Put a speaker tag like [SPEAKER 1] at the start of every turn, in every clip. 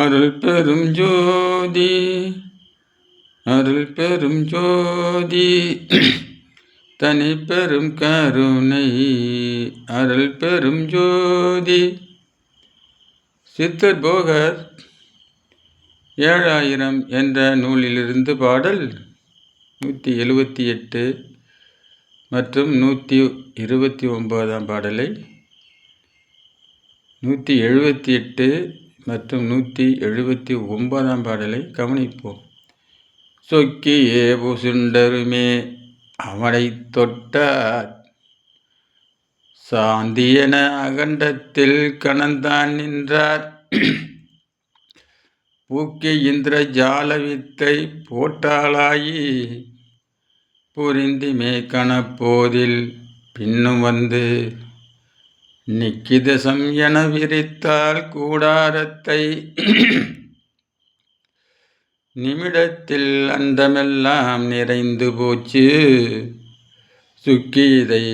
[SPEAKER 1] அருள் பெரும் ஜோதி அருள் பெரும் ஜோதி. தனி பெரும் கருணை அருள் பெரும் ஜோதி. சித்தர் போகர் ஏழாயிரம் என்ற நூலிலிருந்து பாடல் நூற்றி எழுபத்தி எட்டு மற்றும் நூற்றி இருபத்தி ஒன்பதாம் பாடலை நூற்றி எழுபத்தி எட்டு மற்றும் நூற்றி எழுபத்தி ஒன்பதாம் பாடலை கவனிப்போம். சொக்கியே புசுண்டருமே அவனை தொட்டார். சாந்தியன அகண்டத்தில் கணந்தான் நின்றார். பூக்கி இந்திர ஜாலவித்தை போட்டாளாயி. புரிந்துமே கணப்போதில் பின்னும் வந்து நிக்கிதசம் என விரித்தால் கூடாரத்தை நிமிடத்தில் அந்தமெல்லாம் நிறைந்து போச்சு. சுக்கீதை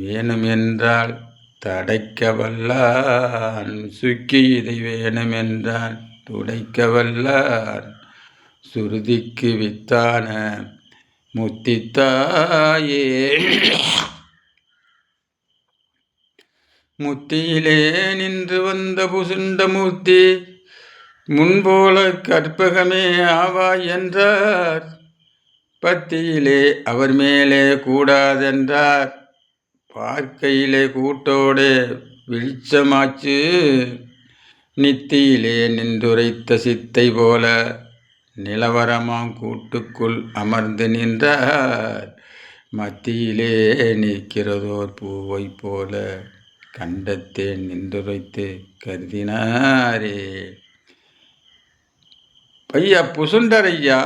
[SPEAKER 1] வேணுமென்றால் தடைக்க வல்லான் சுக்கீதை வேணுமென்றால் துடைக்க வல்லான் சுருதிக்கு வித்தான முத்தித்தாயே. முத்தியிலே நின்று வந்த புசுண்ட மூர்த்தி முன்போல கற்பகமே ஆவாய் என்றார். பத்தியிலே அவர் மேலே கூடாதென்றார். பார்க்கையிலே கூட்டோடே வெளிச்சமாச்சு நித்தியிலே நின்றுரைத்த சித்தை போல நிலவரமாம் கூட்டுக்குள் அமர்ந்து நின்றார். மத்தியிலே நிற்கிறதோர் பூவை போல கண்டத்தே நின்றுரைத்து கருதினாரே. ஐயா புசுண்டரையா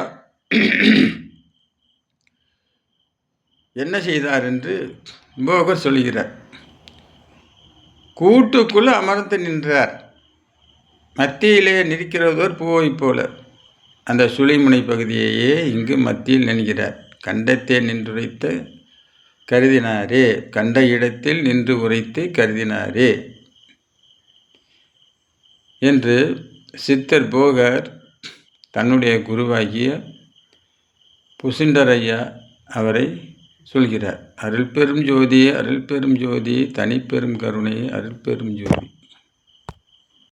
[SPEAKER 1] என்ன செய்தார் என்று போகர் சொல்கிறார் கூட்டுக்குள் அமர்ந்து நின்றார். மத்தியிலே நிற்கிறதோர் பூவை போல. அந்த சுழிமுனை பகுதியையே இங்கு மத்தியில் நின்கிறார். கண்டத்தே நின்றுரைத்த கருதினாரே கண்ட இடத்தில் நின்று உரைத்து கருதினாரே. என்று சித்தர் போகர் தன்னுடைய குருவாகிய புசிண்டரையா அவரை சொல்கிறார். அருள் பெரும் ஜோதி அருள் பெரும் ஜோதி தனிப்பெரும் கருணை அருள் பெரும் ஜோதி